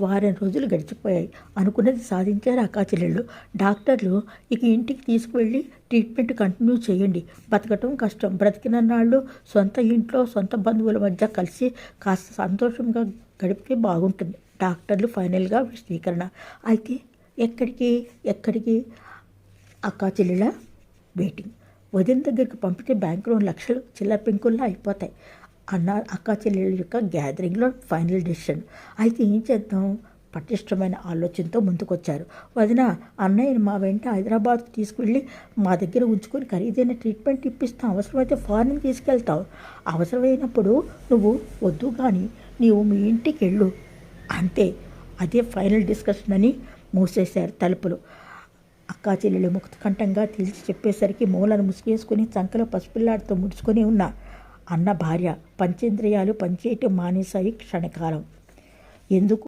వారం రోజులు గడిచిపోయాయి. అనుకున్నది సాధించారు అక్కాచెల్లెళ్ళు. డాక్టర్లు ఇక ఇంటికి తీసుకువెళ్ళి ట్రీట్మెంట్ కంటిన్యూ చేయండి. బతకటం కష్టం. బ్రతికిన నాళ్ళు సొంత ఇంట్లో సొంత బంధువుల మధ్య కలిసి కాస్త సంతోషంగా గడిపితే బాగుంటుంది. డాక్టర్లు ఫైనల్గా స్వీకరణ అయితే ఎక్కడికి ఎక్కడికి? అక్కా చెల్లెళ్ళ వెయిటింగ్. వదిన దగ్గరికి పంపితే బ్యాంకులో లక్షలు చిల్లర పెంకుల్లా అయిపోతాయి. అన్న అక్కా చెల్లెళ్ళ యొక్క గ్యాదరింగ్లో ఫైనల్ డెసిషన్ అయితే ఏం చేద్దాం? పటిష్టమైన ఆలోచనతో ముందుకొచ్చారు. వదిన అన్నయ్యని మా వెంట హైదరాబాద్ తీసుకువెళ్ళి మా దగ్గర ఉంచుకొని ఖరీదైన ట్రీట్మెంట్ ఇప్పిస్తాం. అవసరమైతే ఫారెన్ తీసుకెళ్తావు. అవసరమైనప్పుడు నువ్వు వద్దు కానీ నీవు మీ ఇంటికి వెళ్ళు. అంతే. అదే ఫైనల్ డిస్కషన్ అని మూసేశారు తలుపులు. అక్కా చెల్లెలు ముక్తకంఠంగా తెలిసి చెప్పేసరికి మూలను ముసుగేసుకుని చంకలో పసిపిల్లాడితో ముడుచుకొని ఉన్నా. అన్న భార్య పంచేంద్రియాలు పనిచేయటం మానేశాయి క్షణకాలం. ఎందుకు?